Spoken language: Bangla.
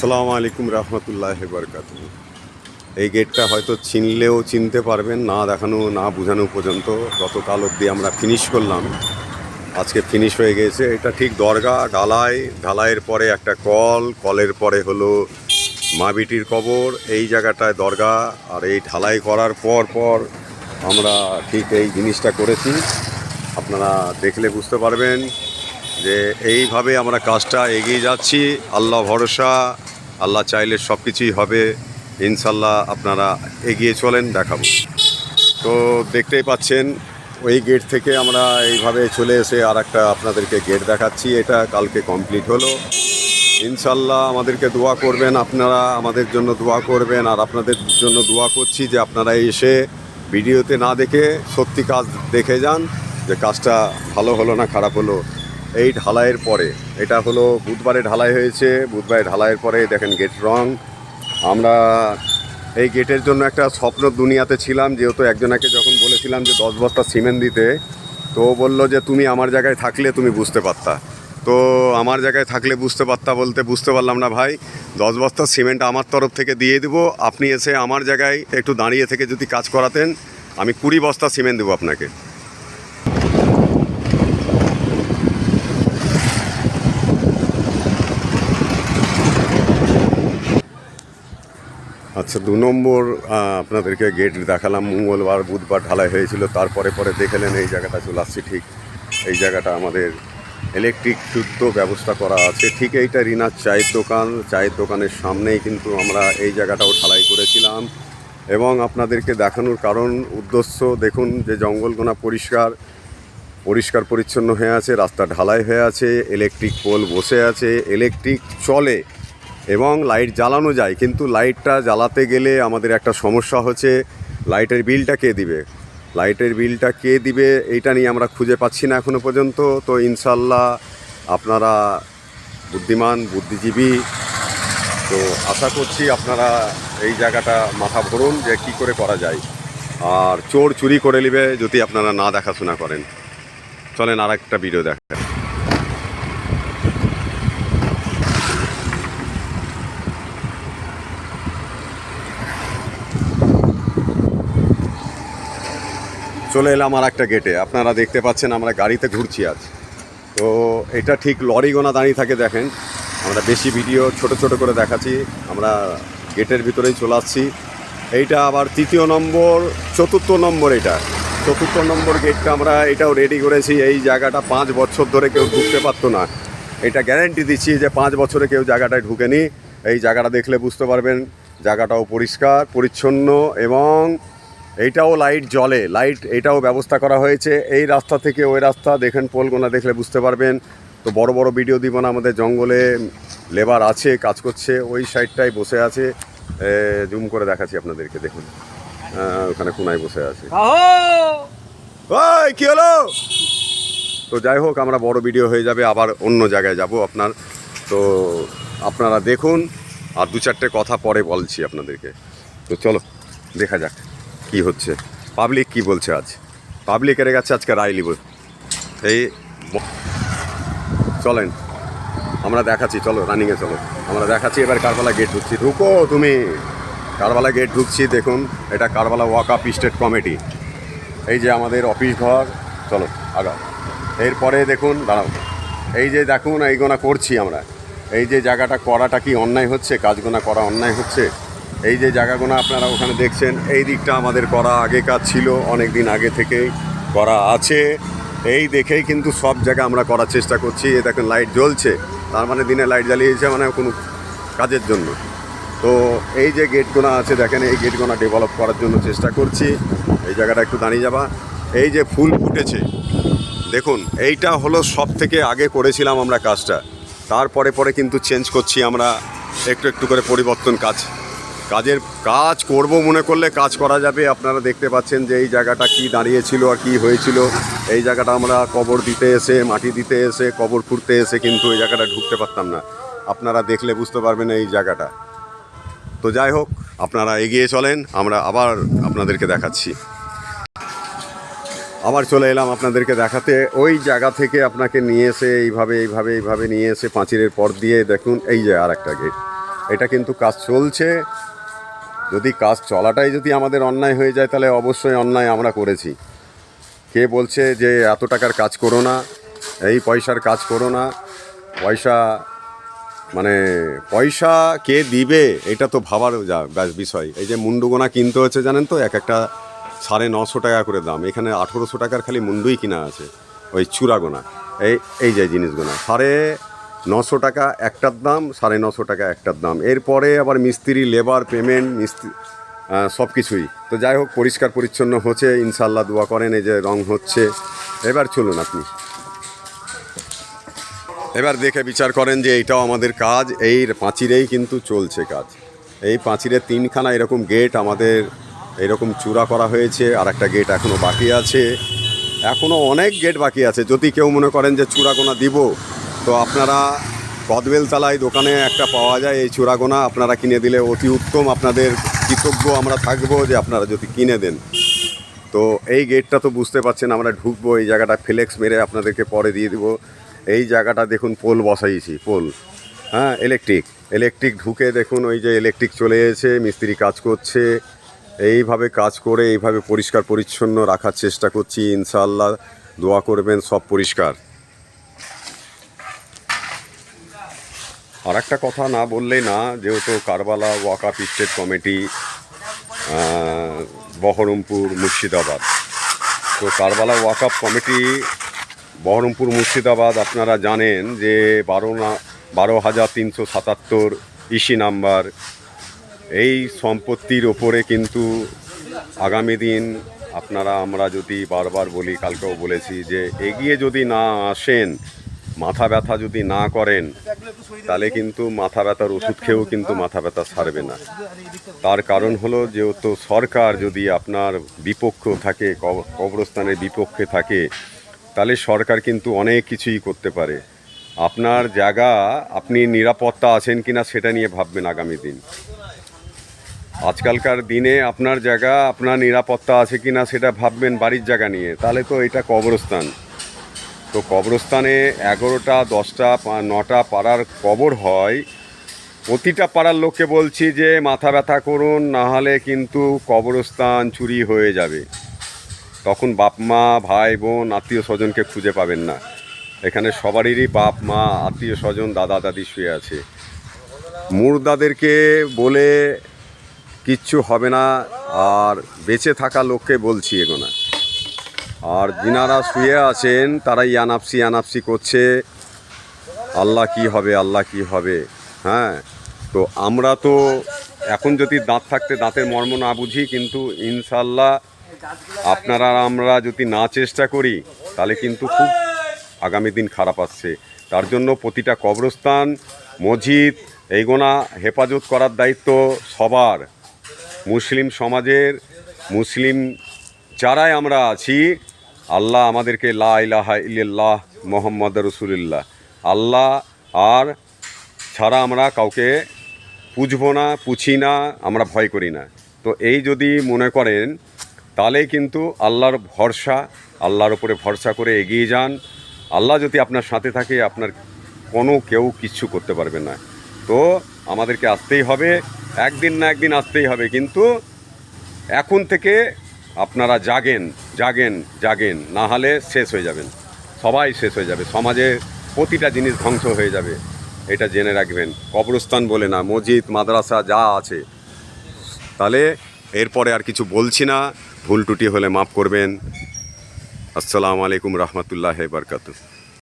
আসসালামু আলাইকুম রহমতুল্লাহ বরকাত এই গেটটা হয়তো চিনলেও চিনতে পারবেন, না দেখানো, না বোঝানো পর্যন্ত গতকাল অবধি আমরা ফিনিশ করলাম। আজকে ফিনিশ হয়ে গেছে। এটা ঠিক দরগা, ঢালাই, ঢালাইয়ের পরে একটা কল, কলের পরে হলো মা বিটির কবর। এই জায়গাটায় দরগা আর এই ঢালাই করার পর পর আমরা ঠিক এই জিনিসটা করেছি। আপনারা দেখলে বুঝতে পারবেন যে এইভাবে আমরা কাজটা এগিয়ে যাচ্ছি। আল্লাহ ভরসা আল্লাহ চাইলে সব কিছুই হবে। ইনশাল্লাহ আপনারা এগিয়ে চলেন, দেখাবো। তো দেখতেই পাচ্ছেন, ওই গেট থেকে আমরা এইভাবে চলে এসে আর একটা আপনাদেরকে গেট দেখাচ্ছি। এটা কালকে কমপ্লিট হলো। ইনশাল্লাহ আমাদেরকে দোয়া করবেন, আপনারা আমাদের জন্য দোয়া করবেন, আর আপনাদের জন্য দোয়া করছি যে আপনারা এসে ভিডিওতে না দেখে সত্যি কাজ দেখে যান, যে কাজটা ভালো হলো না খারাপ হলো। এই ঢালাইয়ের পরে, এটা হলো বুধবারে ঢালাই হয়েছে, বুধবারে ঢালাইয়ের পরে দেখেন গেট রং। আমরা এই গেটের জন্য একটা স্বপ্ন দুনিয়াতে ছিলাম, যেহেতু একজনাকে যখন বলেছিলাম যে দশ বস্তা সিমেন্ট দিতে, তো বলল যে, তুমি আমার জায়গায় থাকলে তুমি বুঝতে পারতা। তো আমার জায়গায় থাকলে বুঝতে পারতা বলতে বুঝতে পারলাম না ভাই। দশ বস্তা সিমেন্ট আমার তরফ থেকে দিয়ে দেবো। আপনি এসে আমার জায়গায় একটু দাঁড়িয়ে থেকে যদি কাজ করাতেন, আমি কুড়ি বস্তা সিমেন্ট দেবো আপনাকে। আচ্ছা দু নম্বর আপনাদেরকে গেট দেখালাম। মঙ্গলবার, বুধবার ঢালাই হয়েছিল। তারপরে পরে দেখলেন এই জায়গাটা চলে আসছি ঠিক। এই জায়গাটা আমাদের ইলেকট্রিক শুদ্ধ ব্যবস্থা করা আছে। ঠিক এইটা রিনার চায়ের দোকান। চায়ের দোকানের সামনেই কিন্তু আমরা এই জায়গাটাও ঢালাই করেছিলাম। এবং আপনাদেরকে দেখানোর কারণ, উদ্দেশ্য, দেখুন যে জঙ্গলগোনা পরিষ্কার। পরিষ্কার পরিচ্ছন্ন হয়ে আছে, রাস্তা ঢালাই হয়ে আছে ইলেকট্রিক পোল বসে আছে। ইলেকট্রিক চলে। এবং লাইট জ্বালানো যায়, কিন্তু লাইটটা জ্বালাতে গেলে আমাদের একটা সমস্যা হচ্ছে, লাইটের বিলটা কে দিবে? লাইটের বিলটা কে দিবে এইটা নিয়ে আমরা খুঁজে পাচ্ছি না এখনও পর্যন্ত। তো ইনশাল্লাহ আপনারা বুদ্ধিমান, বুদ্ধিজীবী, তো আশা করছি আপনারা এই জায়গাটা মাথা ভরুন যে কি করে করা যায়। আর চোর চুরি করে নেবে যদি আপনারা না দেখাশোনা করেন। চলেন আর একটা ভিডিও দেখা চলে এলাম আর একটা গেটে আপনারা দেখতে পাচ্ছেন আমরা গাড়িতে ঘুরছি আজ। তো এটা ঠিক লরি গোনা দাঁড়িয়ে থাকে দেখেন। আমরা বেশি ভিডিও ছোট ছোট করে দেখাচ্ছি। আমরা গেটের ভিতরেই চলে আসছি। এইটা আবার তৃতীয় নম্বর, চতুর্থ নম্বর এটা। চতুর্থ নম্বর গেটটা আমরা এটাও রেডি করেছি। এই জায়গাটা পাঁচ বছর ধরে কেউ ঢুকতে পারতো না। এটা গ্যারেন্টি দিচ্ছি যে পাঁচ বছরে কেউ জায়গাটায় ঢুকেনি। এই জায়গাটা দেখলে বুঝতে পারবেন, জায়গাটাও পরিষ্কার, পরিচ্ছন্ন এবং এইটাও লাইট জ্বলে লাইট এটাও ব্যবস্থা করা হয়েছে। এই রাস্তা থেকে ওই রাস্তা দেখেন পোলগোনা দেখলে বুঝতে পারবেন। তো বড় বড় ভিডিও দিব না আমাদের জঙ্গলে লেবার আছে কাজ করছে ওই সাইডটায় বসে আছে। জুম করে দেখাচ্ছি আপনাদেরকে দেখুন। ওখানে কোনায় বসে আছে। ওই কি হলো? তো যাই হোক আমরা বড় ভিডিও হয়ে যাবে আবার অন্য জায়গায় যাব আপনার। তো আপনারা দেখুন আর দু চারটে কথা পরে বলছি আপনাদেরকে। তো চলো দেখা যাক। কি হচ্ছে? পাবলিক কি বলছে আজ? পাবলিকের কাছে আজকে রায় লিব এই চলেন, আমরা দেখাচ্ছি, চলো রানিংয়ে চলো। আমরা দেখাচ্ছি এবার কারবালা গেট ঢুকছি। ঢুকো তুমি! কারবালা গেট ঢুকছি, দেখুন, এটা কারবালা ওয়াক আপ স্টেট কমিটি এই যে আমাদের অফিস ঘর, চলো আগা এরপরে দেখুন, দাঁড়াও। এই যে দেখুন, এইগোনা করছি আমরা। এই যে জায়গাটা করাটা কি অন্যায় হচ্ছে? কাজগোনা করা অন্যায় হচ্ছে? এই যে জায়গাগুলো আপনারা ওখানে দেখছেন, এই দিকটা আমাদের করা আগে কাজ ছিল অনেক দিন আগে থেকেই করা আছে। এই দেখেই কিন্তু সব জায়গা আমরা করার চেষ্টা করছি। এ দেখেন, লাইট জ্বলছে। তার মানে দিনে লাইট জ্বালিয়েছে মানে কোনো কাজের জন্য। তো এই যে গেটগুলো আছে, দেখেন, এই গেটগুলো ডেভেলপ করার জন্য চেষ্টা করছি। এই জায়গাটা একটু দাঁড়িয়ে যাবা। এই যে ফুল ফুটেছে, দেখুন, এইটা হলো সব থেকে আগে করেছিলাম আমরা কাজটা। তারপরে পরে কিন্তু চেঞ্জ করছি আমরা, একটু একটু করে পরিবর্তন কাজ কাজের কাজ করব মনে করলে কাজ করা যাবে। আপনারা দেখতে পাচ্ছেন যে এই জায়গাটা কি দাঁড়িয়েছিল আর কি হয়েছিল। এই জায়গাটা আমরা কবর দিতে এসে, মাটি দিতে এসে, কবর খুঁড়তে এসে কিন্তু এই জায়গাটা ঢুকতে পারতাম না। আপনারা দেখলে বুঝতে পারবেন এই জায়গাটা। তো যাই হোক, আপনারা এগিয়ে চলেন, আমরা আবার আপনাদেরকে দেখাচ্ছি। আবার চলে এলাম আপনাদেরকে দেখাতে। ওই জায়গা থেকে আপনাকে নিয়ে এসে এইভাবে এইভাবে এইভাবে নিয়ে এসে পাঁচিরের পর দিয়ে দেখুন, এই যে আর একটা গেট এটা কিন্তু কাজ চলছে। যদি কাজ চলাটাই যদি আমাদের অন্যায় হয়ে যায়, তাহলে অবশ্যই অন্যায় আমরা করেছি। কে বলছে যে এত টাকার কাজ করো না, এই পয়সার কাজ করো না, পয়সা মানে পয়সা কে দিবে, এটা তো ভাবার যা- বিষয়। এই যে মুন্ডুগোনা কিনতে হচ্ছে, জানেন তো, এক একটা সাড়ে নশো টাকা করে দাম, এখানে আঠেরোশো টাকার খালি মুন্ডুই কিনা আছে, ওই চূড়াগোনা এই এই যে জিনিসগুলো, সাড়ে নশো টাকা একটার দাম, সাড়ে নশো টাকা একটার দাম। এরপরে আবার মিস্ত্রি, লেবার, পেমেন্ট, মিস্ত্রি সব কিছুই। তো যাই হোক, পরিষ্কার পরিচ্ছন্ন হচ্ছে ইনশাল্লাহ দোয়া করেন, এই যে রং হচ্ছে। এবার চলুন আপনি। এবার দেখে বিচার করেন যে এইটাও আমাদের কাজ, এই পাঁচিরেই কিন্তু চলছে কাজ। এই পাঁচিরের তিনখানা এরকম গেট আমাদের এরকম চূড়া করা হয়েছে আর একটা গেট এখনও বাকি আছে। এখনও অনেক গেট বাকি আছে। যদি কেউ মনে করেন যে চূড়াগোনা দিব তো আপনারা কদবেলতলায় দোকানে একটা পাওয়া যায়, এই চূড়াগোনা আপনারা কিনে দিলে অতি উত্তম। আপনাদের কৃতজ্ঞ আমরা থাকব যে আপনারা যদি কিনে দেন। তো এই গেটটা তো বুঝতে পারছেন, আমরা ঢুকবো, এই জায়গাটা ফ্লেক্স মেরে আপনাদেরকে পরে দিয়ে দিব। এই জায়গাটা দেখুন, পোল বসাইছি, পোল। হ্যাঁ ইলেকট্রিক ইলেকট্রিক ঢুকে দেখুন, ওই যে ইলেকট্রিক চলে এসে মিস্ত্রি কাজ করছে। এইভাবে কাজ করে, এইভাবে পরিষ্কার পরিচ্ছন্ন রাখার চেষ্টা করছি, ইনশাআল্লাহ। দোয়া করবেন, সব পরিষ্কার। আর একটা কথা না বললেই না, যেহেতু কারবালা ওয়াকাপ স্টেট কমিটি বহরমপুর মুর্শিদাবাদ। তো কারবালা ওয়াকাপ কমিটি, বহরমপুর মুর্শিদাবাদ আপনারা জানেন যে বারো না, বারো হাজার তিনশো সাতাত্তর ইসি নাম্বার, এই সম্পত্তির ওপরে কিন্তু আগামী দিন আপনারা, আমরা যদি বারবার বলি, কালকেও বলেছি যে এগিয়ে যদি না আসেন মাথা ব্যথা যদি না করেন, তাহলে কিন্তু মাথা ব্যথার ওষুধ খেয়েও কিন্তু মাথা ব্যথা সারবে না। তার কারণ হলো যেহেতু সরকার যদি আপনার বিপক্ষ থাকে, কব- কবরস্থানের বিপক্ষে থাকে, তাহলে সরকার কিন্তু অনেক কিছুই করতে পারে। আপনার জায়গা, আপনি নিরাপত্তা আছেন কিনা সেটা নিয়ে ভাববেন আগামী দিন। আজকালকার দিনে আপনার জায়গা, আপনার নিরাপত্তা আছে কিনা সেটা ভাববেন বাড়ির জায়গা নিয়ে। তাহলে তো এটা কবরস্থান। তো কবরস্থানে এগারোটা, দশটা নটা পাড়ার কবর হয়। প্রতিটা পাড়ার লোককে বলছি যে, মাথা ব্যথা করুন নাহলে কিন্তু কবরস্থান চুরি হয়ে যাবে। তখন বাপ মা, ভাই, বোন, আত্মীয় স্বজনকে খুঁজে পাবেন না। এখানে সবারই বাপ মা, আত্মীয় স্বজন, দাদা, দাদি শুয়ে আছে। মুর্দাদেরকে বলে, কিচ্ছু হবে না। আর বেঁচে থাকা লোককে বলছি এগোনা। আর যিনারা শুয়ে আছেন, তারাই আনাপসি আনাপসি করছে। আল্লাহ কি হবে, আল্লাহ কি হবে হ্যাঁ? তো আমরা তো এখন যদি দাঁত থাকতে দাঁতের মর্ম না বুঝি, কিন্তু ইনশাল্লাহ আপনারা আমরা যদি না চেষ্টা করি, তাহলে কিন্তু খুব আগামী দিন খারাপ আসছে। তার জন্য প্রতিটা কবরস্থান, মসজিদ, এইগোনা হেফাজত করার দায়িত্ব সবার। মুসলিম সমাজের, মুসলিম যারাই আমরা আছি, আল্লাহ আমাদেরকে লা ইলাহা মোহাম্মদ রসুলিল্লাহ। আল্লাহ আর ছাড়া আমরা কাউকে পুজবো না, পুছি না, আমরা ভয় করি না। তো এই যদি মনে করেন, তাহলেই কিন্তু আল্লাহর ভরসা, আল্লাহর উপরে ভরসা করে এগিয়ে যান। আল্লাহ যদি আপনার সাথে থাকে, আপনার কোনো কেউ কিচ্ছু করতে পারবে না। তো আমাদেরকে আসতেই হবে, একদিন না একদিন আসতেই হবে। কিন্তু এখন থেকে আপনারা জাগেন জাগেন জাগেন, না হলে শেষ হয়ে যাবেন। সবাই শেষ হয়ে যাবে। সমাজে প্রতিটা জিনিস ধ্বংস হয়ে যাবে, এটা জেনে রাখবেন। কবরস্থান বলে না, মসজিদ, মাদ্রাসা, যা আছে। তাহলে এরপরে আর কিছু বলছি না, ভুল টুটি হলে মাফ করবেন। আসসালামু আলাইকুম রহমতুল্লাহ বারকাতু